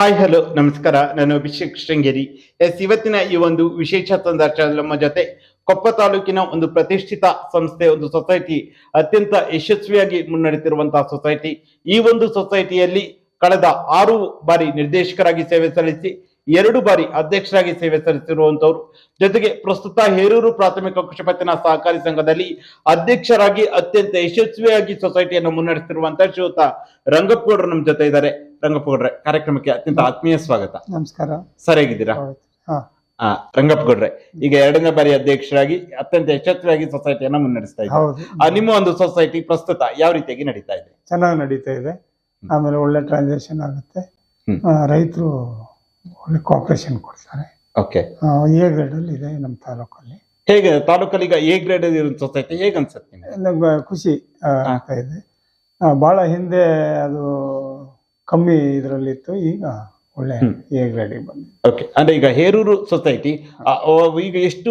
Hi, hello, ನಮಸ್ಕಾರ. ನಾನು Abhishek Sringeri. S, ಇವತ್ತಿನ ಈ ಒಂದು ವಿಶೇಷ ಸಂದರ್ಶನ ನಮ್ಮ ಜೊತೆ ಕೊಪ್ಪ ತಾಲೂಕಿನ ಒಂದು ಪ್ರತಿಷ್ಠಿತ ಸಂಸ್ಥೆ, ಒಂದು ಸೊಸೈಟಿ ಅತ್ಯಂತ ಯಶಸ್ವಿಯಾಗಿ ಮುನ್ನಡೆತಿರುವಂತಹ ಸೊಸೈಟಿ ಈ ಒಂದು ಸೊಸೈಟಿಯಲ್ಲಿ ಕಳೆದ ಆರು ಬಾರಿ ನಿರ್ದೇಶಕರಾಗಿ ಸೇವೆ ಸಲ್ಲಿಸಿ, ಎರಡು ಬಾರಿ ಅಧ್ಯಕ್ಷರಾಗಿ ಸೇವೆ ಸಲ್ಲಿಸಿರುವಂತವರು ಜೊತೆಗೆ ಪ್ರಸ್ತುತ ಹೇರೂರು ಪ್ರಾಥಮಿಕ ಕೃಷಿ ಪತ್ತಿನ ಸಹಕಾರಿ ಸಂಘದಲ್ಲಿ ಅಧ್ಯಕ್ಷರಾಗಿ ಅತ್ಯಂತ ಯಶಸ್ವಿಯಾಗಿ ಸೊಸೈಟಿಯನ್ನು ಮುನ್ನಡೆಸಿರುವಂತಹ ಶ್ರೀಯುತ ರಂಗಪ್ಪಗೌಡರು ನಮ್ಮ ಜೊತೆ ಇದ್ದಾರೆ. ರಂಗಪ್ಪಗೌಡ್ರೆ ಕಾರ್ಯಕ್ರಮಕ್ಕೆ ಅತ್ಯಂತ ಆತ್ಮೀಯ ಸ್ವಾಗತ. ನಮಸ್ಕಾರ. ಸರಿಯಾಗಿದ್ದೀರಾ? ಆ ರಂಗಪ್ಪಗೌಡ್ರೆ ಈಗ ಎರಡನೇ ಬಾರಿ ಅಧ್ಯಕ್ಷರಾಗಿ ಅತ್ಯಂತ ಯಶಸ್ವಿಯಾಗಿ ಸೊಸೈಟಿಯನ್ನ ಮುನ್ನಡೆಸ್ತಾ ಇದ್ದಾರೆ. ನಿಮ್ಮ ಒಂದು ಸೊಸೈಟಿ ಪ್ರಸ್ತುತ ಯಾವ ರೀತಿಯಾಗಿ ನಡೀತಾ ಇದೆ? ಚೆನ್ನಾಗಿ ನಡೀತಾ ಇದೆ. ಆಮೇಲೆ ಒಳ್ಳೆ ಟ್ರಾನ್ಸಾಕ್ಷನ್ ಆಗುತ್ತೆ. ರೈತರು ಒಳ್ಳೆ ಕೋಆಪರೇಷನ್ ಕೊಡ್ತಾರೆ. ಓಕೆ. ಎ ಗ್ರೇಡ್ ಅಲ್ಲಿ ಇದೆ ನಮ್ಮ ತಾಲೂಕಲ್ಲಿ. ಹೇಗೆ ತಾಲೂಕಲ್ಲಿ ಈಗ ಎ ಗ್ರೇಡ್ ಇರೋ ಸೊಸೈಟಿ ಹೇಗೆ ಅನ್ಸುತ್ತೆ ಖುಷಿ ಆಗ್ತಾ ಇದೆ. ಬಹಳ ಹಿಂದೆ ಅದು ಕಮ್ಮಿ ಇದರಲ್ಲಿತ್ತು ಈಗ ಒಳ್ಳೆ. ಎ ಗ್ರೇಡಿಗೆ ಬಂದಿದೆ. ಓಕೆ ಅಂದ್ರೆ ಈಗ ಹೇರೂರು ಸೊಸೈಟಿ ಈಗ ಎಷ್ಟು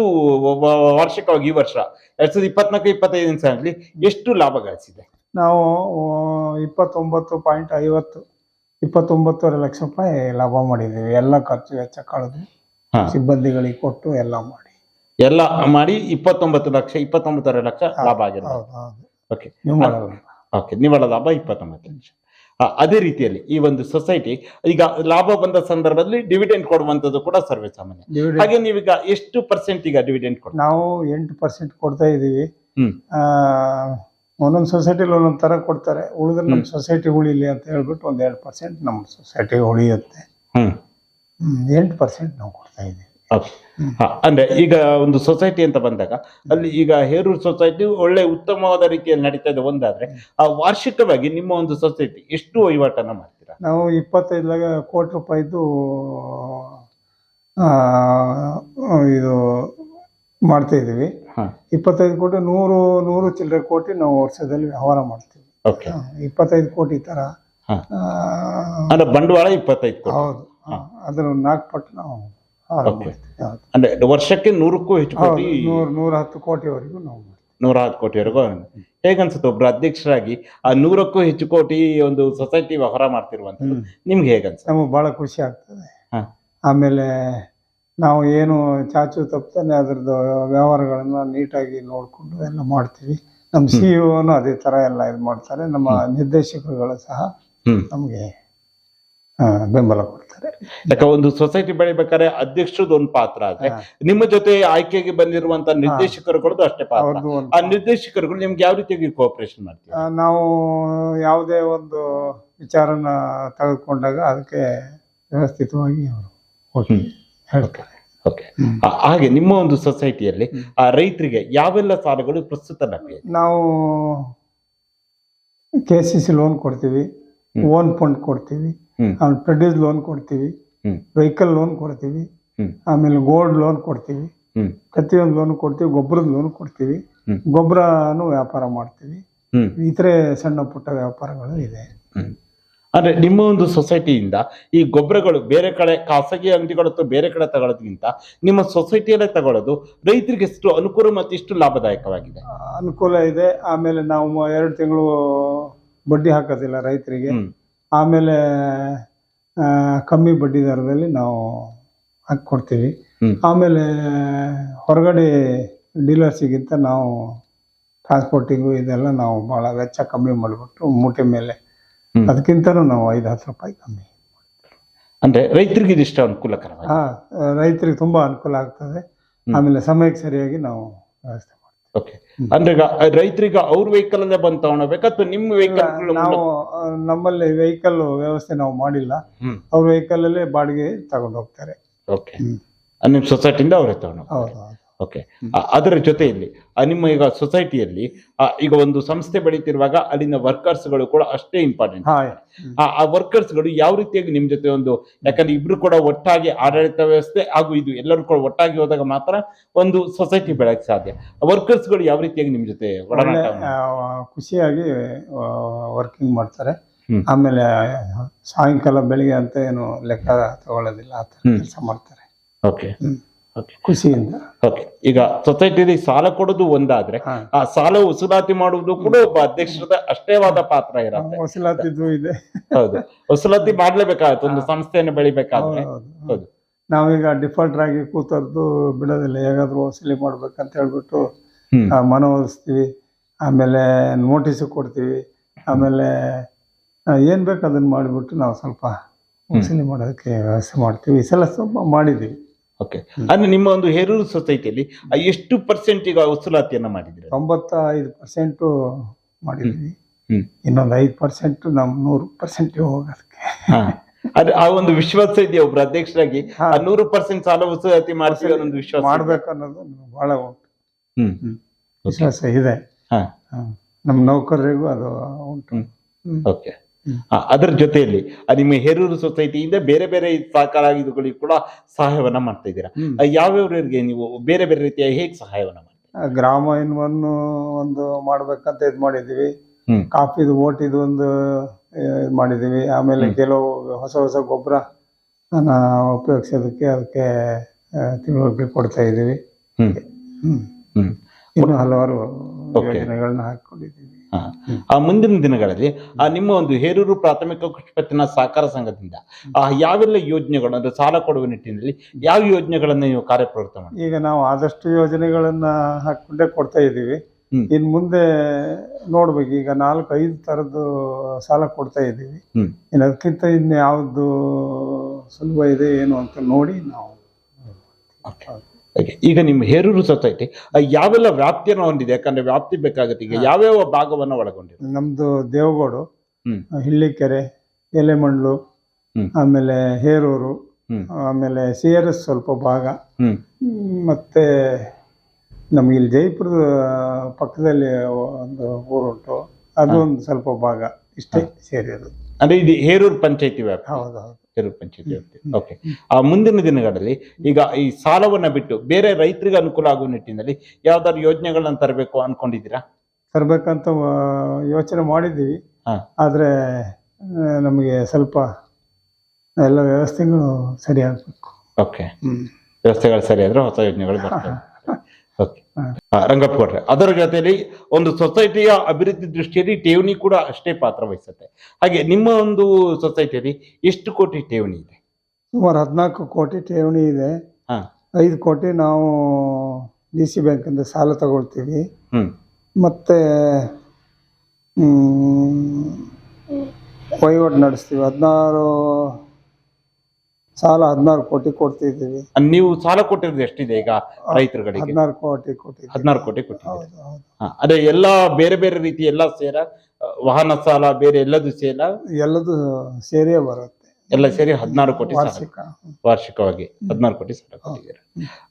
ವ- ವಾರ್ಷಿಕವಾಗಿ ಈ ವರ್ಷ ಎರಡ್ ಸಾವಿರದ ಇಪ್ಪತ್ನಾಲ್ಕು ಇಪ್ಪತ್ತೈದನೇ ಸಾಲಿನಲ್ಲಿ ಎಷ್ಟು ಲಾಭ ಗಳಿಸಿದೆ? ನಾವು ಆ, ಇಪ್ಪತ್ತೊಂಬತ್ತು ಪಾಯಿಂಟ್ ಐವತ್ತು ಇಪ್ಪತ್ತೊಂಬತ್ತುವರೆ ಲಕ್ಷ ರೂಪಾಯಿ ಲಾಭ ಮಾಡಿದ್ದೀವಿ. ಎಲ್ಲ ಖರ್ಚು ವೆಚ್ಚ ಕಳೆದು ಹಾ. ಸಿಬ್ಬಂದಿಗಳಿಗೆ ಕೊಟ್ಟು ಎಲ್ಲ ಮಾಡಿ. ಎಲ್ಲ ಮಾಡಿ ಇಪ್ಪತ್ತೊಂಬತ್ತು ಲಕ್ಷ ಇಪ್ಪತ್ತೊಂಬತ್ತುವರೆ ಲಕ್ಷ ಲಾಭ ಆಗಿರೋದು. ಹೌದು ಹೌದು. ಓಕೆ ಮಾಡಲ್ಲ ಓಕೆ ನಿವ್ವಳ ಲಾಭ ಇಪ್ಪತ್ತೊಂಬತ್ತು ಲಕ್ಷ. ಅದೇ ರೀತಿಯಲ್ಲಿ ಈ ಒಂದು ಸೊಸೈಟಿ ಈಗ ಲಾಭ ಬಂದ ಸಂದರ್ಭದಲ್ಲಿ ಡಿವಿಡೆಂಡ್ ಕೊಡುವಂತದ್ದು ಕೂಡ ಸರ್ವೇ ಸಾಮಾನ್ಯ. ಹಾಗೆ ನೀವೀಗ ಎಷ್ಟು ಪರ್ಸೆಂಟ್ ಈಗ ಡಿವಿಡೆಂಡ್ ಕೊಡ್ತೀವಿ ನಾವು ಎಂಟು ಪರ್ಸೆಂಟ್ ಕೊಡ್ತಾ ಇದೀವಿ ಆ, ಒಂದೊಂದು ಸೊಸೈಟಿಲಿ ಒಂದೊಂದು ತರ ಕೊಡ್ತಾರೆ. ಉಳಿದ್ರೆ ನಮ್ಮ ಸೊಸೈಟಿ ಉಳಿಲಿ ಅಂತ ಹೇಳ್ಬಿಟ್ಟು ಒಂದ್ ಎರಡು ಪರ್ಸೆಂಟ್ ನಮ್ಮ ಸೊಸೈಟಿ ಉಳಿಯುತ್ತೆ. ಎಂಟು ಪರ್ಸೆಂಟ್ ನಾವು ಕೊಡ್ತಾ ಹಾ, ಅಂದ್ರೆ ಈಗ ಒಂದು ಸೊಸೈಟಿ ಅಂತ ಬಂದಾಗ ಅಲ್ಲಿ ಈಗ ಹೇರೂರು ಸೊಸೈಟಿ ಒಳ್ಳೆ ಉತ್ತಮವಾದ ರೀತಿಯಲ್ಲಿ ನಡೀತಾ ಇದೆ ಒಂದಾದ್ರೆ ಆ ವಾರ್ಷಿಕವಾಗಿ ನಿಮ್ಮ ಒಂದು ಸೊಸೈಟಿ ಎಷ್ಟು ವಹಿವಾಟನ್ನ ಮಾಡ್ತೀರಾ? ನಾವು ಇಪ್ಪತ್ತೈದು ಲಕ್ಷ ಕೋಟಿ ರೂಪಾಯಿದು ಇದು ಮಾಡ್ತಾ ಇದೀವಿ ಇಪ್ಪತ್ತೈದು ಕೋಟಿ ನೂರು ನೂರು ಚಿಲ್ಲರೆ ಕೋಟಿ ನಾವು ವರ್ಷದಲ್ಲಿ ವ್ಯವಹಾರ ಮಾಡ್ತೀವಿ. ಇಪ್ಪತ್ತೈದು ಕೋಟಿ ತರ ಬಂಡವಾಳ ಇಪ್ಪತ್ತೈದು ಕೋಟಿ. ಹೌದು. ಅದ್ರ ನಾಲ್ಕು ಪಟ್ಟು ನಾವು ಅಂದ್ರೆ ವರ್ಷಕ್ಕೆ ನೂರಕ್ಕೂ ಹೆಚ್ಚು ಕೋಟಿ ನೂರ ನೂರ ಹತ್ತು ಕೋಟಿವರೆಗೂ ನಾವು ನೂರ ಹತ್ತು ಕೋಟಿವರೆಗೂ ಹೇಗನ್ಸುತ್ತೆ ಒಬ್ರು ಅಧ್ಯಕ್ಷರಾಗಿ ಆ ನೂರಕ್ಕೂ ಹೆಚ್ಚು ಕೋಟಿ ಒಂದು ಸೊಸೈಟಿ ವ್ಯವಹಾರ ಮಾಡ್ತಿರುವಂತ ನಿಮ್ಗೆ ಹೇಗನ್ಸುತ್ತೆ ನಮಗೆ ಭಾಳ ಖುಷಿ ಆಗ್ತದೆ. ಆಮೇಲೆ ನಾವು ಏನು ಚಾಚು ತಪ್ಪತಾನೆ ಅದ್ರದ್ದು ವ್ಯವಹಾರಗಳನ್ನ ನೀಟಾಗಿ ನೋಡಿಕೊಂಡು ಎಲ್ಲ ಮಾಡ್ತೀವಿ. ನಮ್ಮ ಸಿ ಇಒನು ಅದೇ ಥರ ಎಲ್ಲ ಇದು ಮಾಡ್ತಾರೆ. ನಮ್ಮ ನಿರ್ದೇಶಕರುಗಳು ಸಹ ನಮಗೆ ಬೆಂಬಲ ಕೊಡ್ತಾರೆ. ಯಾಕೆ ಒಂದು ಸೊಸೈಟಿ ಬೆಳಿಬೇಕಾದ್ರೆ ಅಧ್ಯಕ್ಷರದ್ದು ಒಂದು ಪಾತ್ರ ಆದ್ರೆ ನಿಮ್ಮ ಜೊತೆ ಆಯ್ಕೆಗೆ ಬಂದಿರುವಂತ ನಿರ್ದೇಶಕರುಗಳದ್ದು ಅಷ್ಟೇ ಪಾತ್ರ. ಆ ನಿರ್ದೇಶಕರುಗಳು ನಿಮ್ಗೆ ಯಾವ ರೀತಿಯಾಗಿ ಕೋಆಪರೇಷನ್ ಮಾಡ್ತೀವಿ ನಾವು ಯಾವುದೇ ಒಂದು ವಿಚಾರನ ತೆಗೆದುಕೊಂಡಾಗ ಅದಕ್ಕೆ ವ್ಯವಸ್ಥಿತವಾಗಿ ಅವರು ಹೇಳ್ತಾರೆ. ಓಕೆ ಹಾಗೆ ನಿಮ್ಮ ಒಂದು ಸೊಸೈಟಿಯಲ್ಲಿ ಆ ರೈತರಿಗೆ ಯಾವೆಲ್ಲ ಸಾಲಗಳು ಪ್ರಸ್ತುತ ಲಭ್ಯ ನಾವು ಕೆ ಸಿ ಸಿ ಲೋನ್ ಕೊಡ್ತೀವಿ ಓನ್ ಫಂಡ್ ಕೊಡ್ತೀವಿ ಆಮೇಲೆ ಪ್ರೊಡ್ಯೂಸ್ ಲೋನ್ ಕೊಡ್ತೀವಿ. ವೆಹಿಕಲ್ ಲೋನ್ ಕೊಡ್ತೀವಿ. ಆಮೇಲೆ ಗೋಲ್ಡ್ ಲೋನ್ ಕೊಡ್ತೀವಿ. ಪ್ರತಿಯೊಂದು ಲೋನ್ ಕೊಡ್ತೀವಿ. ಗೊಬ್ಬರದ ಲೋನ್ ಕೊಡ್ತೀವಿ. ಗೊಬ್ಬರನು ವ್ಯಾಪಾರ ಮಾಡ್ತೀವಿ. ಇತರೆ ಸಣ್ಣ ಪುಟ್ಟ ವ್ಯಾಪಾರಗಳು ಇದೆ. ಅಂದ್ರೆ ನಿಮ್ಮ ಒಂದು ಸೊಸೈಟಿಯಿಂದ ಈ ಗೊಬ್ಬರಗಳು ಬೇರೆ ಕಡೆ ಖಾಸಗಿ ಅಂಗಡಿಗಳು ಅಥವಾ ಬೇರೆ ಕಡೆ ತಗೊಳ್ಳೋದ್ಗಿಂತ ನಿಮ್ಮ ಸೊಸೈಟಿಯಲ್ಲೇ ತಗೊಳ್ಳೋದು ರೈತರಿಗೆ ಎಷ್ಟು ಅನುಕೂಲ ಮತ್ತು ಎಷ್ಟು ಲಾಭದಾಯಕವಾಗಿದೆ? ಅನುಕೂಲ ಇದೆ. ಆಮೇಲೆ ನಾವು ಎರಡು ತಿಂಗಳು ಬಡ್ಡಿ ಹಾಕೋದಿಲ್ಲ ರೈತರಿಗೆ. ಆಮೇಲೆ ಕಮ್ಮಿ ಬಡ್ಡಿ ದರದಲ್ಲಿ ನಾವು ಹಾಕಿ ಕೊಡ್ತೀವಿ ಆಮೇಲೆ ಹೊರಗಡೆ ಡೀಲರ್ಸಿಗಿಂತ ನಾವು ಟ್ರಾನ್ಸ್ಪೋರ್ಟಿಂಗು ಇದೆಲ್ಲ ನಾವು ಭಾಳ ವೆಚ್ಚ ಕಮ್ಮಿ ಮಾಡಿಬಿಟ್ಟು ಮೂಟೆ ಮೇಲೆ ಅದಕ್ಕಿಂತ ಅದಕ್ಕಿಂತನೂ ನಾವು ಐದು ಹತ್ತು ರೂಪಾಯಿ ಕಮ್ಮಿ ಅಂದ್ರೆ ರೈತರಿಗೆ ಇದಿಷ್ಟು ಅನುಕೂಲಕರ ಹಾಂ ರೈತರಿಗೆ ತುಂಬ ಅನುಕೂಲ ಆಗ್ತದೆ. ಆಮೇಲೆ ಸಮಯಕ್ಕೆ ಸರಿಯಾಗಿ ನಾವು ವ್ಯವಸ್ಥೆ ಓಕೆ ಅಂದ್ರೆ ಈಗ ರೈತರಿಗೆ ಅವ್ರ ವೆಹಿಕಲ್ ಅಲ್ಲೇ ಬಂದು ತಗೊಳ್ಬೇಕು ಅಥವಾ ನಿಮ್ಮ ವೆಹಿಕಲ್ ನಾವು ನಮ್ಮಲ್ಲಿ ವೆಹಿಕಲ್ ವ್ಯವಸ್ಥೆ ನಾವು ಮಾಡಿಲ್ಲ. ಅವ್ರ ವೆಹಿಕಲ್ ಅಲ್ಲೇ ಬಾಡಿಗೆ ತಗೊಂಡು ಹೋಗ್ತಾರೆ. ಓಕೆ. ನಿಮ್ಮ ಸೊಸೈಟಿಯಿಂದ ಅವರೇ ತಗೊಂಡು ಹೌದು. ಓಕೆ ಅದರ ಜೊತೆಯಲ್ಲಿ ನಿಮ್ಮ ಈಗ ಸೊಸೈಟಿಯಲ್ಲಿ ಈಗ ಒಂದು ಸಂಸ್ಥೆ ಬೆಳೀತಿರುವಾಗ ಅಲ್ಲಿನ ವರ್ಕರ್ಸ್ಗಳು ಕೂಡ ಅಷ್ಟೇ ಇಂಪಾರ್ಟೆಂಟ್ ಆ ವರ್ಕರ್ಸ್ ವರ್ಕರ್ಸ್ಗಳು ಯಾವ ರೀತಿಯಾಗಿ ನಿಮ್ ಜೊತೆ ಒಂದು ಯಾಕಂದ್ರೆ ಇಬ್ರು ಕೂಡ ಒಟ್ಟಾಗಿ ಆಡಳಿತ ವ್ಯವಸ್ಥೆ ಹಾಗೂ ಇದು ಎಲ್ಲರೂ ಕೂಡ ಒಟ್ಟಾಗಿ ಹೋದಾಗ ಮಾತ್ರ ಒಂದು ಸೊಸೈಟಿ ಬೆಳಕ್ ಸಾಧ್ಯ. ವರ್ಕರ್ಸ್ಗಳು ಯಾವ ರೀತಿಯಾಗಿ ನಿಮ್ ಜೊತೆ ಖುಷಿಯಾಗಿ ವರ್ಕಿಂಗ್ ಮಾಡ್ತಾರೆ. ಆಮೇಲೆ ಸಾಯಂಕಾಲ ಬೆಳಿಗ್ಗೆ ಅಂತ ಏನು ಲೆಕ್ಕ ತಗೊಳ್ಳೋದಿಲ್ಲ ಆ ಥರ ಕೆಲಸ ಮಾಡ್ತಾರೆ. ಓಕೆ ಖುಷಿಯಿಂದ. ಓಕೆ ಈಗ ಸೊಸೈಟಿಲಿ ಸಾಲ ಕೊಡೋದು ಒಂದಾದ್ರೆ. ಆ ಸಾಲ ವಸೂಲಾತಿ ಮಾಡುವುದು ಕೂಡ ಒಬ್ಬ ಅಧ್ಯಕ್ಷರದ ಅಷ್ಟೇವಾದ ಪಾತ್ರ ಇರುತ್ತೆ. ವಸೂಲಾತಿದ್ದು ಇದೆ. ಹೌದು. ವಸೂಲಾತಿ ಮಾಡ್ಲೇಬೇಕಾಗುತ್ತೆ ಒಂದು ಸಂಸ್ಥೆಯನ್ನು ಬೆಳಿಬೇಕಾದ್ರೆ. ಹೌದು. ನಾವೀಗ ಡಿಫಾಲ್ಟ್ ಆಗಿ ಕೂತದ್ದು ಬಿಡೋದಿಲ್ಲ. ಹೇಗಾದ್ರೂ ವಸೂಲಿ ಮಾಡ್ಬೇಕಂತ ಹೇಳ್ಬಿಟ್ಟು ಮನವೊಲಿಸ್ತೀವಿ ಆಮೇಲೆ ನೋಟಿಸ್ ಕೊಡ್ತೀವಿ. ಆಮೇಲೆ ಏನ್ ಬೇಕು ಅದನ್ನ ಮಾಡಿಬಿಟ್ಟು ನಾವು ಸ್ವಲ್ಪ ವಸೂಲಿ ಮಾಡೋದಕ್ಕೆ ವ್ಯವಸ್ಥೆ ಮಾಡ್ತೀವಿ. ಈ ಸಲ ಸ್ವಲ್ಪ ಮಾಡಿದ್ದೀವಿ. ಓಕೆ ಅಂದ್ರೆ ನಿಮ್ಮ ಒಂದು ಹೇರೂರು ಸೊಸೈಟಿಯಲ್ಲಿ ಎಷ್ಟು ಪರ್ಸೆಂಟ್ ಈಗ ವಸೂಲಾತಿಯನ್ನ ಮಾಡಿದ್ರೆ ತೊಂಬತ್ತೈದು ಪರ್ಸೆಂಟು ಮಾಡಿದ್ವಿ. ಹ್ಮ್. ಇನ್ನೊಂದು ಐದು ಪರ್ಸೆಂಟ್ ನಮ್ ನೂರು ಪರ್ಸೆಂಟ್ ಹೋಗೋದಕ್ಕೆ ಅದೇ ಆ ಒಂದು ವಿಶ್ವಾಸ ಇದೆಯಾ ಒಬ್ರು ಅಧ್ಯಕ್ಷರಾಗಿ. ಆ ನೂರು ಪರ್ಸೆಂಟ್ ಸಾಲ ವಸೂಲಾತಿ ಮಾಡಿಸಿ ಒಂದು ವಿಶ್ವಾಸ ಮಾಡ್ಬೇಕನ್ನೋದು ಮಾಡ್ಬೇಕು ಅನ್ನೋದು ಬಹಳ ಉಂಟು ಹ್ಮ್. ಹ್ಮ್. ವಿಶ್ವಾಸ ಇದೆ. ನಮ್ಮ ನೌಕರರಿಗೂ ಅದು ಉಂಟು. ಓಕೆ. ಅದರ ಜೊತೆಯಲ್ಲಿ ನಿಮ್ಮ ಹೇರೂರು ಸೊಸೈಟಿಯಿಂದ ಬೇರೆ ಬೇರೆ ಸಹಕಾರ ಇದುಗಳಿಗೆ ಕೂಡ ಸಹಾಯವನ್ನ ಮಾಡ್ತಾ ಇದ್ದೀರಾ? ಯಾವ್ಯಾವ್ರಿಗೆ ನೀವು ಬೇರೆ ಬೇರೆ ರೀತಿಯ ಹೇಗೆ ಸಹಾಯವನ್ನ ಮಾಡ್ತೀರಾ? ಗ್ರಾಮ ಇನ್ವನ್ನು ಒಂದು ಮಾಡ್ಬೇಕಂತ ಇದು ಮಾಡಿದೀವಿ ಕಾಫಿದು ಓಟಿದು ಒಂದು ಮಾಡಿದೀವಿ ಆಮೇಲೆ ಕೆಲವು ಹೊಸ ಹೊಸ ಗೊಬ್ಬರ ಉಪಯೋಗಿಸೋದಕ್ಕೆ ಅದಕ್ಕೆ ತಿಳುವಳಿಕೆ ಕೊಡ್ತಾ ಇದ್ದೀವಿ. ಹಲವಾರು. ಯೋಜನೆಗಳನ್ನ ಹಾಕೊಂಡಿದ್ದೀವಿ. ಆ ಮುಂದಿನ ದಿನಗಳಲ್ಲಿ ಆ ನಿಮ್ಮ ಒಂದು ಹೇರೂರು ಪ್ರಾಥಮಿಕ ಕೃಷಿ ಪತ್ತಿನ ಸಹಕಾರ ಸಂಘದಿಂದ ಆ ಯಾವೆಲ್ಲ ಯೋಜನೆಗಳು ಅಂದ್ರೆ ಸಾಲ ಕೊಡುವ ನಿಟ್ಟಿನಲ್ಲಿ ಯಾವ ಯೋಜನೆಗಳನ್ನ ನೀವು ಕಾರ್ಯಪ್ರವೃತ್ತ ಮಾಡಿ ಈಗ ನಾವು ಆದಷ್ಟು ಯೋಜನೆಗಳನ್ನ ಹಾಕೊಂಡೇ ಕೊಡ್ತಾ ಇದ್ದೀವಿ. ಇನ್ ಮುಂದೆ ನೋಡ್ಬೇಕು. ಈಗ ನಾಲ್ಕು ಐದು ತರದ್ದು ಸಾಲ ಕೊಡ್ತಾ ಇದ್ದೀವಿ. ಇನ್ನು ಅದಕ್ಕಿಂತ ಇನ್ನು ಯಾವ್ದು ಸುಲಭ ಇದೆ ಏನು ಅಂತ ನೋಡಿ ನಾವು Okay. ಈಗ ನಿಮ್ಮ ಹೇರೂರು ಸೊಸೈಟಿ ಯಾವೆಲ್ಲ ವ್ಯಾಪ್ತಿಯನ್ನು ಹೊಂದಿದೆ? ಯಾಕಂದ್ರೆ ವ್ಯಾಪ್ತಿ ಬೇಕಾಗುತ್ತೆ. ಈಗ ಯಾವ್ಯಾವ ಭಾಗವನ್ನು ಒಳಗೊಂಡಿದೆ? ನಮ್ದು ದೇವಗೋಡು ಹಿಳ್ಳಿಕೆರೆ ಎಲೆಮಂಡ್ಲು ಹ್ಮ್. ಆಮೇಲೆ ಹೇರೂರು ಆಮೇಲೆ ಸಿ ಆರ್ ಎಸ್ ಸ್ವಲ್ಪ ಭಾಗ ಮತ್ತೆ ನಮ್ಗೆ ಇಲ್ಲಿ ಜೈಪುರದ ಪಕ್ಕದಲ್ಲಿ ಒಂದು ಊರುಂಟು. ಅದು ಒಂದು ಸ್ವಲ್ಪ ಭಾಗ ಇಷ್ಟೇ ಸೇರಿರೋದು. ಅಂದ್ರೆ ಇದು ಹೇರೂರು ಪಂಚಾಯತಿ ವ್ಯಾಪ್ತಿ. ಹೌದು. ಹೇರೂರು ಪಂಚಾಯತಿ ವ್ಯಾಪ್ತಿ ಓಕೆ ಆ ಮುಂದಿನ ದಿನಗಳಲ್ಲಿ ಈಗ ಈ ಸಾಲವನ್ನ ಬಿಟ್ಟು ಬೇರೆ ರೈತರಿಗೆ ಅನುಕೂಲ ಆಗುವ ನಿಟ್ಟಿನಲ್ಲಿ ಯಾವ್ದಾದ್ರು ಯೋಜನೆಗಳನ್ನ ತರಬೇಕು ಅನ್ಕೊಂಡಿದ್ದೀರಾ? ತರಬೇಕಂತ ಯೋಚನೆ ಮಾಡಿದ್ದೀವಿ. ಹಾ. ಆದರೆ ನಮಗೆ ಸ್ವಲ್ಪ ಎಲ್ಲ ವ್ಯವಸ್ಥೆಗಳು ಸರಿ ಆಗಬೇಕು. ಓಕೆ ವ್ಯವಸ್ಥೆಗಳು ಸರಿ ಆದ್ರೆ ಹೊಸ ಯೋಜನೆಗಳು ಬರ್ತವೆ ರಂಗಪ್ಪ ಕೊಟ್ರೆ ಅದರ ಜೊತೆಯಲ್ಲಿ ಒಂದು ಸೊಸೈಟಿಯ ಅಭಿವೃದ್ಧಿ ದೃಷ್ಟಿಯಲ್ಲಿ ಠೇವಣಿ ಕೂಡ ಅಷ್ಟೇ ಪಾತ್ರ ವಹಿಸುತ್ತೆ. ಹಾಗೆ ನಿಮ್ಮ ಒಂದು ಸೊಸೈಟಿಯಲ್ಲಿ ಎಷ್ಟು ಕೋಟಿ ಠೇವಣಿ ಇದೆ? ಸುಮಾರು ಹದಿನಾಲ್ಕು ಕೋಟಿ ಠೇವಣಿ ಇದೆ. ಐದು ಕೋಟಿ ನಾವು ಡಿ ಸಿ ಬ್ಯಾಂಕಿಂದ ಸಾಲ ತಗೊಳ್ತೀವಿ. ಮತ್ತೆ ಮತ್ತು ವಹಿವಾಟು ನಡೆಸ್ತೀವಿ. ಹದಿನಾರು ಸಾಲ ಹದಿನಾರು ಕೋಟಿ ಕೊಡ್ತಿದ್ದೀವಿ. ನೀವು ಸಾಲ ಕೊಟ್ಟಿರೋದು ಎಷ್ಟಿದೆ ಈಗ ರೈತರುಗಳಿಗೆ? ಹದಿನಾರು ಕೋಟಿ ಕೊಟ್ಟಿದ್ದೀವಿ. ಹದಿನಾರು ಕೋಟಿ ಕೊಟ್ಟಿದ್ದೀರಿ. ಹೌದು ಹೌದು. ಹಾ, ಅದೇ ಎಲ್ಲಾ ಬೇರೆ ಬೇರೆ ರೀತಿ ಎಲ್ಲ ಸೇರ ವಾಹನ ಸಾಲ ಬೇರೆ ಎಲ್ಲದೂ ಸೇರ? ಎಲ್ಲದೂ ಸೇರಿಯೇ ಬರುತ್ತೆ. ಎಲ್ಲ ಸೇರಿ ಹದಿನಾರು ಕೋಟಿ ಸಾಲ. ವಾರ್ಷಿಕ. ವಾರ್ಷಿಕವಾಗಿ ಹದಿನಾರು ಕೋಟಿ ಸಾಲ ಕೊಟ್ಟಿದ್ದೀರಾ?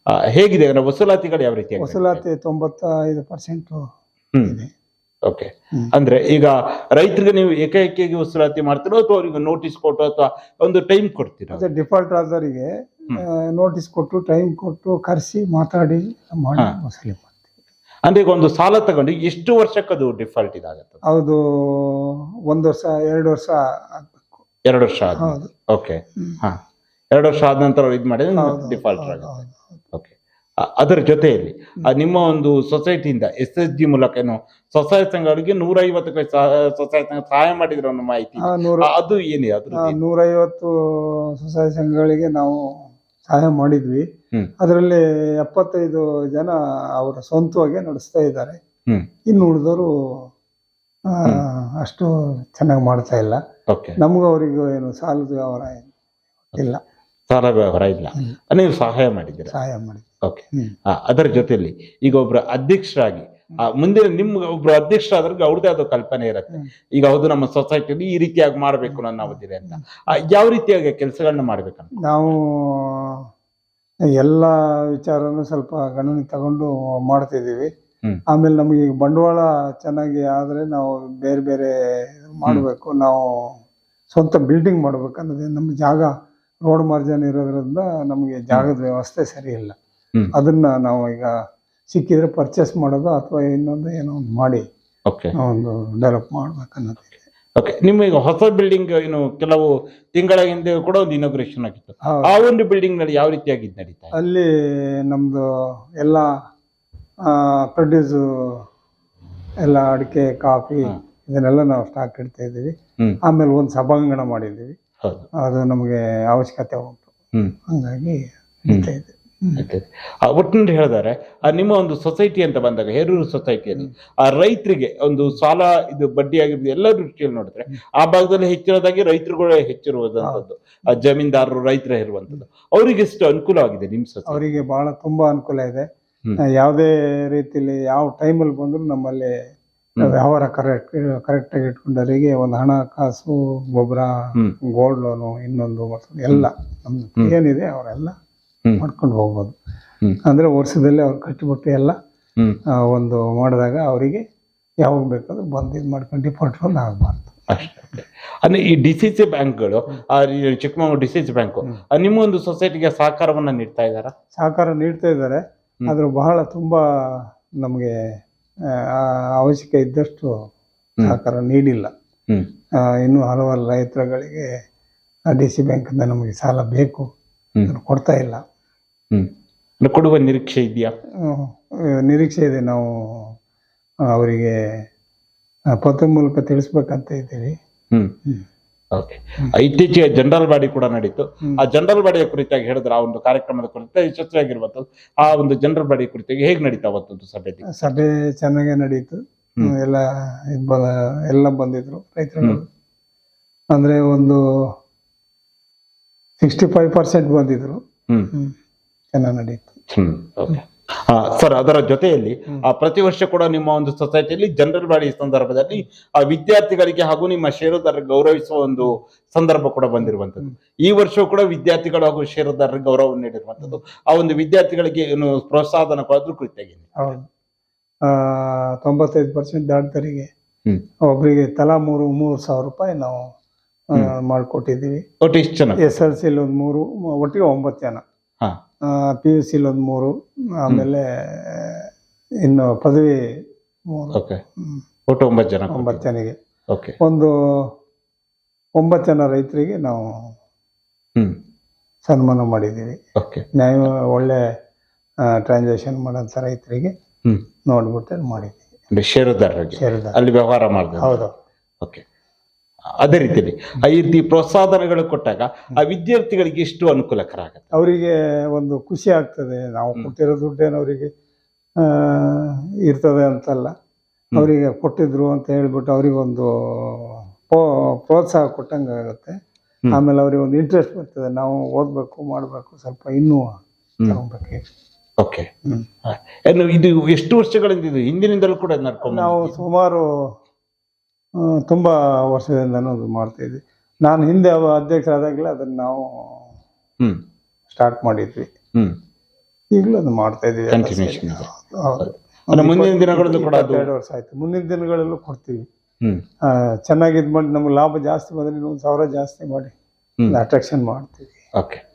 ಆ, ಹೇಗಿದೆ ಅಂದ್ರೆ ವಸೂಲಾತಿಗಳು ಯಾವ ರೀತಿ ವಸೂಲಾತಿ ತೊಂಬತ್ತೈದು ಪರ್ಸೆಂಟ್ ಹ್ಮ್. ಇದೆ. ಓಕೆ ಅಂದ್ರೆ ಈಗ ರೈತರಿಗೆ ನೀವು ಏಕೈಕಿಯಾಗಿ ಉಸಿರಾತಿ ಮಾಡ್ತೀರೋ ಅಥವಾ ಅವ್ರಿಗೆ ನೋಟಿಸ್ ಕೊಟ್ಟು ಅಥವಾ ಒಂದು ಟೈಮ್ ಕೊಡ್ತೀರಾ? ಅದೇ ಡಿಫಾಲ್ಟ್ ಆದವರಿಗೆ ನೋಟಿಸ್ ಕೊಟ್ಟು ಟೈಮ್ ಕೊಟ್ಟು ಕರೆಸಿ ಮಾತಾಡಿ ಮಾಡಿ ಹಾ. ವಸೂಲಿ ಮಾಡ್ತೀವಿ. ಅಂದ್ರೆ ಈಗ ಒಂದು ಸಾಲ ತಗೊಂಡು ಎಷ್ಟು ವರ್ಷಕ್ಕೆ ಅದು ಡಿಫಾಲ್ಟ್ ಇದಾಗುತ್ತೆ? ಹೌದು ಒಂದು ವರ್ಷ ಎರಡು ವರ್ಷ ಆಗ್ಬೇಕು. ಎರಡು ವರ್ಷ ಓಕೆ. ಹಾ. ಎರಡು ವರ್ಷ ಆದ ನಂತರ ಇದು ಮಾಡಿದ್ರೆ ಡಿಫಾಲ್ಟ್ ಆಗುತ್ತೆ. ಅದರ ಜೊತೆಯಲ್ಲಿ. ನಿಮ್ಮ ಒಂದು ಸೊಸೈಟಿಯಿಂದ ಎಸ್ ಎಸ್ ಜಿ ಮೂಲಕ ಏನು ಸ್ವಸಹಾಯ ಸಂಘಗಳಿಗೆ ನೂರ ಐವತ್ತು ಸ್ವಸಹಾಯ ಸಂಘ ಸಹಾಯ ಮಾಡಿದ್ರು ಅನ್ನೋ ಮಾಹಿತಿ. ಅದು ಏನೇ ಅದು ನೂರೈವತ್ತು ಸ್ವಸಹಾಯ ಸಂಘಗಳಿಗೆ ನಾವು ಸಹಾಯ ಮಾಡಿದ್ವಿ. ಅದರಲ್ಲಿ ಎಪ್ಪತ್ತೈದು ಜನ ಅವರ ಸ್ವಂತವಾಗಿ ನಡೆಸ್ತಾ ಇದ್ದಾರೆ. ಇನ್ನು ಉಳಿದವರು ಅಷ್ಟು ಚೆನ್ನಾಗಿ ಮಾಡ್ತಾ ಇಲ್ಲ. ಓಕೆ. ನಮಗೂ ಅವರಿಗೂ ಏನು ಸಾಲದ ವ್ಯವಹಾರ ಇಲ್ಲ. ಸಾಲ ವ್ಯವಹಾರ ಇಲ್ಲ. ನೀವು ಸಹಾಯ ಮಾಡಿದ್ದೀರಾ? ಸಹಾಯ ಮಾಡಿ ಓಕೆ. ಅದರ ಜೊತೆಯಲ್ಲಿ ಈಗ ಒಬ್ರು ಅಧ್ಯಕ್ಷರಾಗಿ ಆ, ಮುಂದಿನ ನಿಮ್ಗೆ ಒಬ್ರು ಅಧ್ಯಕ್ಷರಾದ್ರಿಗೆ ಅವ್ರದೇ ಆದ ಕಲ್ಪನೆ ಇರುತ್ತೆ. ಈಗ ಹೌದು ನಮ್ಮ ಸೊಸೈಟಿಯಲ್ಲಿ ಈ ರೀತಿಯಾಗಿ ಮಾಡ್ಬೇಕು ನನ್ನ ಅವಧಿದೆ ಅಂತ. ಯಾವ ರೀತಿಯಾಗಿ ಕೆಲಸಗಳನ್ನ ಮಾಡ್ಬೇಕಂತ ನಾವು ಎಲ್ಲ ವಿಚಾರನೂ ಸ್ವಲ್ಪ ಗಣನೆ ತಗೊಂಡು ಮಾಡ್ತಿದ್ದೀವಿ. ಆಮೇಲೆ ನಮಗೆ ಈಗ ಬಂಡವಾಳ ಚೆನ್ನಾಗಿ ಆದರೆ ನಾವು ಬೇರೆ ಬೇರೆ ಮಾಡಬೇಕು. ನಾವು ಸ್ವಂತ ಬಿಲ್ಡಿಂಗ್ ಮಾಡ್ಬೇಕು ಅನ್ನೋದೇ ನಮ್ಮ ಜಾಗ ರೋಡ್ ಮಾರ್ಜನ್ ಇರೋದ್ರಿಂದ ನಮಗೆ ಜಾಗದ ವ್ಯವಸ್ಥೆ ಸರಿ ಇಲ್ಲ. ಅದನ್ನ ನಾವು ಈಗ ಸಿಕ್ಕಿದ್ರೆ ಪರ್ಚೇಸ್ ಮಾಡೋದು ಅಥವಾ ಇನ್ನೊಂದು ಏನೋ ಒಂದು ಮಾಡಿ ಓಕೆ ಒಂದು ಡೆವಲಪ್ ಮಾಡ್ಬೇಕನ್ನೋದು ಓಕೆ ನಿಮ್ಮ ಈಗ ಹೊಸ ಬಿಲ್ಡಿಂಗ್ ಏನು ಕೆಲವು ತಿಂಗಳ ಹಿಂದೆ ಕೂಡ ಒಂದು ಇನಾಗ್ರೇಷನ್ ಆಗಿತ್ತು. ಆ ಒಂದು ಬಿಲ್ಡಿಂಗ್ನಲ್ಲಿ ಯಾವ ರೀತಿಯಾಗಿ ನಡೀತಾ ಇದೆ? ಅಲ್ಲಿ ನಮ್ದು ಎಲ್ಲ ಪ್ರೊಡ್ಯೂಸ್ ಎಲ್ಲ ಅಡಿಕೆ ಕಾಫಿ. ಇದನ್ನೆಲ್ಲ ನಾವು ಸ್ಟಾಕ್ ಇಡ್ತಾ ಇದ್ದೀವಿ. ಹ್ಮ್. ಆಮೇಲೆ ಒಂದು ಸಭಾಂಗಣ ಮಾಡಿದ್ದೀವಿ. ಹೌದು. ಅದು ನಮಗೆ ಅವಶ್ಯಕತೆ ಉಂಟು. ಹ್ಮ್. ಹಂಗಾಗಿ ಇಡ್ತಾ ಇದ್ದೀವಿ. ಒಟ್ಟಿನಲ್ಲಿ ಹೇಳಿದಾರೆ ಆ ನಿಮ್ಮ ಒಂದು ಸೊಸೈಟಿ ಅಂತ ಬಂದಾಗ ಹೇರೂರು ಸೊಸೈಟಿಯಲ್ಲಿ ಆ ರೈತರಿಗೆ ಒಂದು ಸಾಲ ಇದು ಬಡ್ಡಿ ಆಗಿರ್ಬೋದು ಎಲ್ಲ ದೃಷ್ಟಿಯಲ್ಲಿ ನೋಡಿದ್ರೆ ಆ ಭಾಗದಲ್ಲಿ ಹೆಚ್ಚಿರೋದಾಗಿ ರೈತರುಗಳೇ ಹೆಚ್ಚಿರುವಂತದ್ದು. ಆ ಜಮೀನ್ದಾರರು ರೈತರ ಇರುವಂತದ್ದು. ಅವರಿಗೆ ಎಷ್ಟು ಅನುಕೂಲವಾಗಿದೆ ನಿಮ್ ಸೊಸೈಟಿ ಅವರಿಗೆ ಬಹಳ ತುಂಬಾ ಅನುಕೂಲ ಇದೆ. ಯಾವುದೇ ರೀತಿಯಲ್ಲಿ ಯಾವ ಟೈಮಲ್ಲಿ ಬಂದ್ರು ನಮ್ಮಲ್ಲಿ. ವ್ಯವಹಾರ ಕರೆಕ್ಟ್ ಕರೆಕ್ಟ್ ಆಗಿ ಇಟ್ಕೊಂಡವರಿಗೆ ಒಂದು ಹಣ ಕಾಸು ಗೊಬ್ಬರ ಗೋಲ್ಡ್ ಲೋನು ಇನ್ನೊಂದು ಮತ್ತೊಂದು ಎಲ್ಲ ನಮ್ದು ಏನಿದೆ ಅವರೆಲ್ಲ. ಮಾಡ್ಕೊಂಡು ಹೋಗ್ಬೋದು. ಅಂದರೆ ವರ್ಷದಲ್ಲಿ ಅವ್ರು ಕಟ್ಟಿಬಿಟ್ಟು ಎಲ್ಲ ಒಂದು ಮಾಡಿದಾಗ ಅವರಿಗೆ ಯಾವಾಗ ಬೇಕಾದ್ರೂ ಬಂದು ಇದು ಮಾಡ್ಕೊಂಡು ಡಿಪಾರ್ಟ್ಮೆಂಟ್ ಆಗಬಾರ್ದು ಅಷ್ಟೇ ಅಂದ್ರೆ ಈ ಡಿ ಸಿ ಸಿ ಬ್ಯಾಂಕ್ಗಳು Chikkamagaluru D C C bank ನಿಮ್ಮ ಒಂದು ಸೊಸೈಟಿಗೆ ಸಹಕಾರವನ್ನ ನೀಡ್ತಾ ಇದ್ದಾರಾ? ಸಹಕಾರ ನೀಡ್ತಾ ಇದ್ದಾರೆ. ಆದರೂ ಬಹಳ ತುಂಬಾ ನಮಗೆ ಅವಶ್ಯಕ ಇದ್ದಷ್ಟು ಸಹಕಾರ ನೀಡಿಲ್ಲ. ಇನ್ನು ಹಲವಾರು ರೈತರುಗಳಿಗೆ ಡಿ ಸಿ ಬ್ಯಾಂಕಿಂದ ನಮಗೆ ಸಾಲ ಬೇಕು. ಅದನ್ನು ಕೊಡ್ತಾ ಇಲ್ಲ. ಕೊಡುವ ನಿರೀಕ್ಷೆ ಇದೆಯಾ. ನಿರೀಕ್ಷೆ ಇದೆ. ನಾವು ಅವರಿಗೆ ಪತ್ರ ಮೂಲಕ ತಿಳಿಸ್ಬೇಕಂತ ಇದ್ದೀವಿ. ಹ್ಞೂ. ಓಕೆ ಇತ್ತೀಚೆಗೆ ಜನರಲ್ ಬಾಡಿ ಕೂಡ ನಡೀತು. ಆ ಜನರಲ್ ಬಾಡಿಯ ಕುರಿತಾಗಿ ಹೇಳಿದ್ರೆ ಆ ಒಂದು ಕಾರ್ಯಕ್ರಮದ ಕುರಿತು ಯಶಸ್ವಿಯಾಗಿರ್ಬೋದು ಆ ಒಂದು ಜನರಲ್ ಬಾಡಿ ಕುರಿತಾಗಿ ಹೇಗೆ ನಡೀತಾ ಒಂದು ಸಭೆ? ಸಭೆ ಚೆನ್ನಾಗೇ ನಡೀತು. ಎಲ್ಲ ಎಲ್ಲ ಬಂದಿದ್ರು ರೈತರು ಅಂದ್ರೆ ಒಂದು ಸಿಕ್ಸ್ಟಿ ಫೈವ್ ಪರ್ಸೆಂಟ್ ಬಂದಿದ್ರು. ಚೆನ್ನಾಗಿ ನಡೀತು. ಹ್ಮ್ ಓಕೆ ಸರ್ ಅದರ ಜೊತೆಯಲ್ಲಿ ಆ ಪ್ರತಿ ವರ್ಷ ಕೂಡ ನಿಮ್ಮ ಒಂದು ಸೊಸೈಟಿಯಲ್ಲಿ ಜನರಲ್ ಬಾಡಿ ಸಂದರ್ಭದಲ್ಲಿ ಆ ವಿದ್ಯಾರ್ಥಿಗಳಿಗೆ ಹಾಗೂ ನಿಮ್ಮ ಷೇರುದಾರರಿಗೆ ಗೌರವಿಸುವ ಒಂದು ಸಂದರ್ಭ ಕೂಡ ಬಂದಿರುವಂತದ್ದು ಈ ವರ್ಷವೂ ಕೂಡ ವಿದ್ಯಾರ್ಥಿಗಳು ಹಾಗೂ ಷೇರುದಾರರಿಗೆ ಗೌರವ ನೀಡಿರುವಂತದ್ದು ಆ ಒಂದು ವಿದ್ಯಾರ್ಥಿಗಳಿಗೆ ಏನು ಪ್ರೋತ್ಸಾಹನ ಕೊಡೋದ್ರ ಕುರಿತಾಗಿ ತೊಂಬತ್ತೈದು ಪರ್ಸೆಂಟ್ ಡಾಕ್ಟರಿಗೆ ಹ್ಮ್. ಒಬ್ಬರಿಗೆ ತಲಾ ಮೂರು ಮೂರು ಸಾವಿರ ರೂಪಾಯಿ ನಾವು ಮಾಡಿಕೊಟ್ಟಿದ್ದೀವಿ. ಒಟ್ಟು ಇಷ್ಟು ಜನ? ಎಸ್ ಎಲ್ ಸಿ ಒಂದು ಮೂರು ಒಟ್ಟಿಗೆ ಒಂಬತ್ತು ಜನ. ಹಾ. ಪಿ ಯು ಸಿಲಿ ಒಂದು ಮೂರು ಆಮೇಲೆ ಇನ್ನು ಪದವಿ ಮೂರು. ಓಕೆ. ಒಟ್ಟು ಒಂಬತ್ತು ಜನ ಒಂಬತ್ತು ಜನಕ್ಕೆ ಓಕೆ. ಒಂದು ಒಂಬತ್ತು ಜನ ರೈತರಿಗೆ ನಾವು ಸನ್ಮಾನ ಮಾಡಿದ್ದೀವಿ. ಓಕೆ. ನ್ಯಾಯ ಒಳ್ಳೆ ಟ್ರಾನ್ಸಾಕ್ಷನ್ ಮಾಡೋಂಥ ರೈತರಿಗೆ ನೋಡ್ಬಿಟ್ಟು ಮಾಡಿದ್ದೀವಿ. ಸೇರಿದ ಅಲ್ಲಿ ವ್ಯವಹಾರ ಮಾಡಿದೆ ಹೌದು. ಓಕೆ. ಅದೇ ರೀತಿಯಲ್ಲಿ ಈ ರೀತಿ ಪ್ರೋತ್ಸಾಹನಗಳು ಕೊಟ್ಟಾಗ ಆ ವಿದ್ಯಾರ್ಥಿಗಳಿಗೆ ಎಷ್ಟು ಅನುಕೂಲಕರ ಆಗುತ್ತೆ ಅವರಿಗೆ ಒಂದು ಖುಷಿ ಆಗ್ತದೆ. ನಾವು ಕೊಟ್ಟಿರೋ ದುಡ್ಡೇನು ಅವರಿಗೆ ಇರ್ತದೆ ಅಂತಲ್ಲ. ಅವರಿಗೆ ಕೊಟ್ಟಿದ್ರು ಅಂತ ಹೇಳ್ಬಿಟ್ಟು ಅವರಿಗೊಂದು ಪ್ರೋತ್ಸಾಹ ಕೊಟ್ಟಂಗೆ ಆಗುತ್ತೆ ಆಮೇಲೆ ಅವ್ರಿಗೆ ಒಂದು ಇಂಟ್ರೆಸ್ಟ್ ಬರ್ತದೆ. ನಾವು ಓದಬೇಕು ಮಾಡಬೇಕು ಸ್ವಲ್ಪ ಇನ್ನೂ ತಗೊಬೇಕು ಓಕೆ. ಏನು ಇದು ಎಷ್ಟು ವರ್ಷಗಳಿಂದ ಇದು? ಹಿಂದಿನಿಂದಲೂ ಕೂಡ ನಡ್ಕೊಂಡು ನಾವು ಸುಮಾರು ತುಂಬಾ ವರ್ಷದಿಂದನೂ ಅದು ಮಾಡ್ತಾ ಇದ್ವಿ. ನಾನು ಹಿಂದೆ ಅವ ಅಧ್ಯಕ್ಷರಾದಾಗಲೇ ಅದನ್ನ ನಾವು ಹ್ಮ್. ಸ್ಟಾರ್ಟ್ ಮಾಡಿದ್ವಿ. ಹ್ಮ್. ಈಗಲೂ ಅದು ಮಾಡ್ತಾ ಇದ್ದೀವಿ ಕಂಟಿನ್ಯೂಷನ್ ಇದೆ. ಹೌದು. ಅಂದ್ರೆ ಮುಂದಿನ ದಿನಗಳಲ್ಲೂ ಕೂಡ ಅದು ವರ್ಷ ಆಯ್ತು. ಮುಂದಿನ ದಿನಗಳಲ್ಲೂ ಕೊಡ್ತೀವಿ. ಹ್ಮ್. ಆ, ಚೆನ್ನಾಗಿ ಇದು ಮಾಡಿ ನಮ್ಗೆ ಲಾಭ ಜಾಸ್ತಿ ಬಂದ್ರೆ ಇನ್ನೊಂದು ಸಾವಿರ ಜಾಸ್ತಿ ಮಾಡಿ ಹ್ಮ್. ಅಟ್ರಾಕ್ಷನ್ ಮಾಡ್ತೀವಿ. ಓಕೆ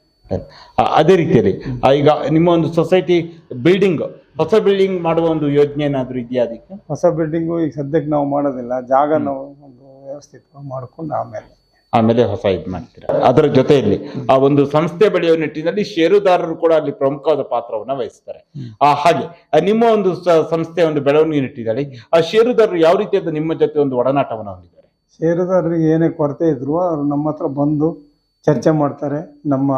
ಅದೇ ರೀತಿಯಲ್ಲಿ. ಈಗ ನಿಮ್ಮ ಒಂದು ಸೊಸೈಟಿ ಬಿಲ್ಡಿಂಗ್ ಹೊಸ ಬಿಲ್ಡಿಂಗ್ ಮಾಡುವ ಒಂದು ಯೋಜನೆ ಏನಾದ್ರು ಇದೆಯಾ ಅದಕ್ಕೆ? ಹೊಸ ಬಿಲ್ಡಿಂಗು ಈಗ ಸದ್ಯಕ್ಕೆ ನಾವು ಮಾಡೋದಿಲ್ಲ. ಜಾಗ ನಾವು ಒಂದು ವ್ಯವಸ್ಥಿತವಾಗಿ ಮಾಡಿಕೊಂಡು ಆಮೇಲೆ. ಆಮೇಲೆ ಹೊಸ ಇದು ಮಾಡ್ತೀರಾ? ಅದರ ಜೊತೆಯಲ್ಲಿ ಆ ಒಂದು ಸಂಸ್ಥೆ ಬೆಳೆಯುವ ನಿಟ್ಟಿನಲ್ಲಿ ಷೇರುದಾರರು ಕೂಡ ಅಲ್ಲಿ ಪ್ರಮುಖವಾದ ಪಾತ್ರವನ್ನ ವಹಿಸ್ತಾರೆ. ಆ ಹಾಗೆ ನಿಮ್ಮ ಒಂದು ಸಂಸ್ಥೆ ಒಂದು ಬೆಳವಣಿಗೆ ನಿಟ್ಟಿನಲ್ಲಿ ಆ ಷೇರುದಾರರು ಯಾವ ರೀತಿಯಾದ ನಿಮ್ಮ ಜೊತೆ ಒಂದು ಒಡನಾಟವನ್ನು ಹೊಂದಿದ್ದಾರೆ? ಷೇರುದಾರರಿಗೆ ಏನೇ ಕೊರತೆ ಇದ್ರು ಅವ್ರು ನಮ್ಮ ಹತ್ರ ಬಂದು ಚರ್ಚೆ ಮಾಡ್ತಾರೆ. ನಮ್ಮ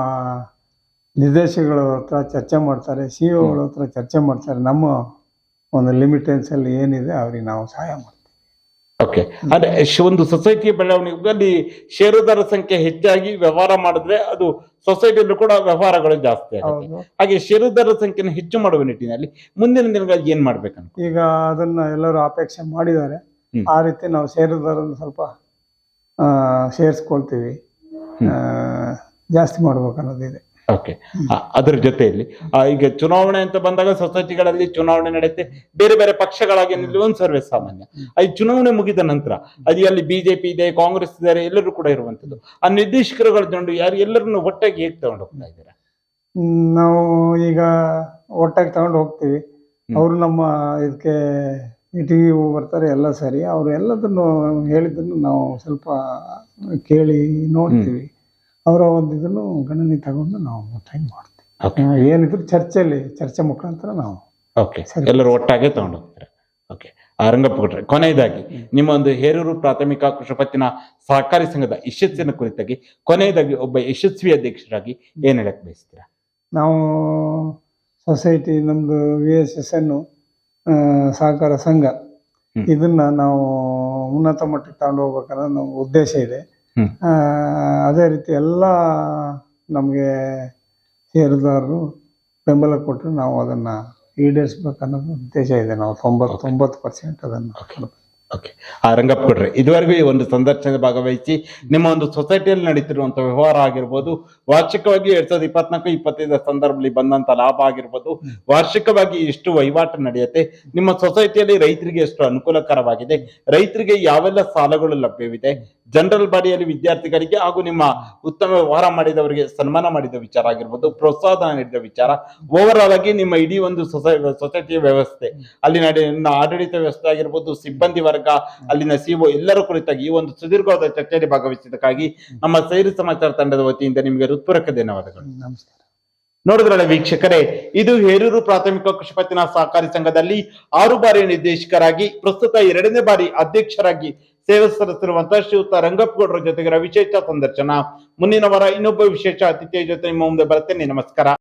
ನಿರ್ದೇಶಕಗಳ ಹತ್ರ ಚರ್ಚೆ ಮಾಡ್ತಾರೆ. ಸಿ ಒಗಳ ಹತ್ರ ಚರ್ಚೆ ಮಾಡ್ತಾರೆ. ನಮ್ಮ ಒಂದು ಲಿಮಿಟೆನ್ಸಲ್ಲಿ ಏನಿದೆ ಅವ್ರಿಗೆ ನಾವು ಸಹಾಯ ಮಾಡ್ತೀವಿ. ಓಕೆ. ಅಂದ್ರೆ ಒಂದು ಸೊಸೈಟಿಯ ಬೆಳವಣಿಗೆಯಲ್ಲಿ ಷೇರುದಾರ ಸಂಖ್ಯೆ ಹೆಚ್ಚಾಗಿ ವ್ಯವಹಾರ ಮಾಡಿದ್ರೆ ಅದು ಸೊಸೈಟಿಯಲ್ಲೂ ಕೂಡ ವ್ಯವಹಾರಗಳು ಜಾಸ್ತಿ ಆಗುತ್ತೆ. ಹಾಗೆ ಷೇರುದಾರ ಸಂಖ್ಯೆನ ಹೆಚ್ಚು ಮಾಡುವ ನಿಟ್ಟಿನಲ್ಲಿ ಮುಂದಿನ ದಿನಗಳಲ್ಲಿ ಏನ್ ಮಾಡ್ಬೇಕಂತ? ಈಗ ಅದನ್ನ ಎಲ್ಲರೂ ಅಪೇಕ್ಷೆ ಮಾಡಿದ್ದಾರೆ. ಆ ರೀತಿ ನಾವು ಷೇರುದಾರನ್ನು ಸ್ವಲ್ಪ ಸೇರಿಸ್ಕೊಳ್ತೀವಿ. ಜಾಸ್ತಿ ಮಾಡ್ಬೇಕು ಅನ್ನೋದಿದೆ ಓಕೆ. ಅದರ ಜೊತೆಯಲ್ಲಿ ಈಗ ಚುನಾವಣೆ ಅಂತ ಬಂದಾಗ ಸೊಸೈಟಿಗಳಲ್ಲಿ ಚುನಾವಣೆ ನಡೆಯುತ್ತೆ. ಬೇರೆ ಬೇರೆ ಪಕ್ಷಗಳಾಗಿ ಒಂದು ಸರ್ವೇ ಸಾಮಾನ್ಯ. ಆ ಈ ಚುನಾವಣೆ ಮುಗಿದ ನಂತರ ಅದು ಅಲ್ಲಿ ಬಿಜೆಪಿ ಇದೆ ಕಾಂಗ್ರೆಸ್ ಇದ್ದಾರೆ ಎಲ್ಲರೂ ಕೂಡ ಇರುವಂತದ್ದು ಆ ನಿರ್ದೇಶಕರುಗಳ ಜೊಂಡು ಯಾರು ಎಲ್ಲರನ್ನು ಒಟ್ಟಾಗಿ ಹೇಗೆ ತಗೊಂಡು ಹೋಗ್ತಾ ಇದ್ದೀರಾ? ನಾವು ಈಗ ಒಟ್ಟಾಗಿ ತಗೊಂಡು ಹೋಗ್ತೀವಿ. ಅವರು ನಮ್ಮ ಇದಕ್ಕೆ ಮೀಟಿಂಗಿಗೆ ಬರ್ತಾರೆ ಎಲ್ಲ ಸರಿ. ಅವ್ರು ಎಲ್ಲದನ್ನು ಹೇಳಿದ್ದನ್ನು ನಾವು ಸ್ವಲ್ಪ ಕೇಳಿ ನೋಡ್ತೀವಿ. ಅವರ ಒಂದು ಇದನ್ನು ಗಣನೆ ತಗೊಂಡು ನಾವು ಟೈಮ್ ಮಾಡ್ತೀವಿ. ಏನಿದ್ರು ಚರ್ಚೆಯಲ್ಲಿ ಚರ್ಚೆ ಮುಖಾಂತರ ನಾವು ಓಕೆ. ಎಲ್ಲರೂ ಒಟ್ಟಾಗೆ ತಗೊಂಡು ಹೋಗ್ತಾರೆ ಓಕೆ. ರಂಗಪ್ಪ ಕೊಟ್ರೆ ಕೊನೆಯದಾಗಿ ನಿಮ್ಮ ಒಂದು ಹೇರೂರು ಪ್ರಾಥಮಿಕ ಕೃಷಿ ಪತ್ತಿನ ಸಹಕಾರಿ ಸಂಘದ ಯಶಸ್ಸಿನ ಕುರಿತಾಗಿ ಕೊನೆಯದಾಗಿ ಒಬ್ಬ ಯಶಸ್ವಿ ಅಧ್ಯಕ್ಷರಾಗಿ ಏನು ಹೇಳಕ್ ಬಯಸ್ತೀರಾ? ನಾವು ಸೊಸೈಟಿ ನಮ್ಮದು ವಿ ಎಸ್ ಎಸ್ ಎನ್ ಸಹಕಾರ ಸಂಘ. ಇದನ್ನ ನಾವು ಉನ್ನತ ಮಟ್ಟಕ್ಕೆ ತಗೊಂಡು ಹೋಗ್ಬೇಕನ್ನೋ ನಮ್ಮ ಉದ್ದೇಶ ಇದೆ. ಅದೇ ರೀತಿ ಎಲ್ಲ ನಮಗೆ ಷೇರುದಾರರು ಬೆಂಬಲ ಕೊಟ್ಟರು ನಾವು ಅದನ್ನ ಈಡೇರಿಸ್ಬೇಕನ್ನೋದು ಉದ್ದೇಶ ಇದೆ. ನಾವು ತೊಂಬತ್ತು ತೊಂಬತ್ತು ಪರ್ಸೆಂಟ್ ಅದನ್ನು ಓಕೆ ಆ ರಂಗಪ್ಪ ಕೊಡ್ರಿ ಇದುವರೆಗೂ ಈ ಒಂದು ಸಂದರ್ಶನದ ಭಾಗವಹಿಸಿ ನಿಮ್ಮ ಒಂದು ಸೊಸೈಟಿಯಲ್ಲಿ ನಡೀತಿರುವಂತಹ ವ್ಯವಹಾರ ಆಗಿರ್ಬೋದು, ವಾರ್ಷಿಕವಾಗಿ ಎರಡ್ ಸಾವಿರದ ಇಪ್ಪತ್ನಾಲ್ಕು ಇಪ್ಪತ್ತೈದರ ಸಂದರ್ಭದಲ್ಲಿ ಬಂದಂತ ಲಾಭ ಆಗಿರ್ಬೋದು, ವಾರ್ಷಿಕವಾಗಿ ಎಷ್ಟು ವಹಿವಾಟು ನಡೆಯುತ್ತೆ. ನಿಮ್ಮ ಸೊಸೈಟಿಯಲ್ಲಿ ರೈತರಿಗೆ ಎಷ್ಟು ಅನುಕೂಲಕರವಾಗಿದೆ? ರೈತರಿಗೆ ಯಾವೆಲ್ಲ ಸಾಲಗಳು ಲಭ್ಯವಿದೆ? ಜನರಲ್ ಬಾಡಿಯಲ್ಲಿ ವಿದ್ಯಾರ್ಥಿಗಳಿಗೆ ಹಾಗೂ ನಿಮ್ಮ ಉತ್ತಮ ವ್ಯವಹಾರ ಮಾಡಿದವರಿಗೆ ಸನ್ಮಾನ ಮಾಡಿದ ವಿಚಾರ ಆಗಿರ್ಬೋದು ಪ್ರೋತ್ಸಾಹ ನೀಡಿದ ವಿಚಾರ. ಓವರ್ ಆಲ್ ಆಗಿ ನಿಮ್ಮ ಇಡೀ ಒಂದು ಸೊಸೈ ಸೊಸೈಟಿಯ ವ್ಯವಸ್ಥೆ, ಅಲ್ಲಿ ನಡೆ ಆಡಳಿತ ವ್ಯವಸ್ಥೆ ಆಗಿರ್ಬೋದು, ಸಿಬ್ಬಂದಿ ಅಲ್ಲಿನ ಸಿಒ ಎಲ್ಲರ ಕುರಿತಾಗಿ ಈ ಒಂದು ಸುದೀರ್ಘವಾದ ಚರ್ಚೆಯಲ್ಲಿ ಭಾಗವಹಿಸಿದ್ದಕ್ಕಾಗಿ ನಮ್ಮ ಸೈರು ಸಮಾಚಾರ ತಂಡದ ವತಿಯಿಂದ ನಿಮಗೆ ಹೃತ್ಪೂರ್ವಕ ಧನ್ಯವಾದಗಳು. ನಮಸ್ಕಾರ. ನೋಡಿದ್ರಲ್ಲ ವೀಕ್ಷಕರೇ ಇದು ಹೇರೂರು ಪ್ರಾಥಮಿಕ ಕೃಷಿ ಪತ್ತಿನ ಸಹಕಾರಿ ಸಂಘದಲ್ಲಿ ಆರು ಬಾರಿ ನಿರ್ದೇಶಕರಾಗಿ ಪ್ರಸ್ತುತ ಎರಡನೇ ಬಾರಿ ಅಧ್ಯಕ್ಷರಾಗಿ ಸೇವೆ ಸಲ್ಲಿಸಿರುವಂತಹ ಶ್ರೀಯುತ ರಂಗಪ್ಪಗೌಡರ ಜೊತೆಗಿನ ವಿಶೇಷ ಸಂದರ್ಶನ. ಮುಂದಿನ ವಾರ ಇನ್ನೊಬ್ಬ ವಿಶೇಷ ಅತಿಥಿಯ ಜೊತೆ ನಿಮ್ಮ ಮುಂದೆ ಬರುತ್ತೇನೆ. ನಮಸ್ಕಾರ.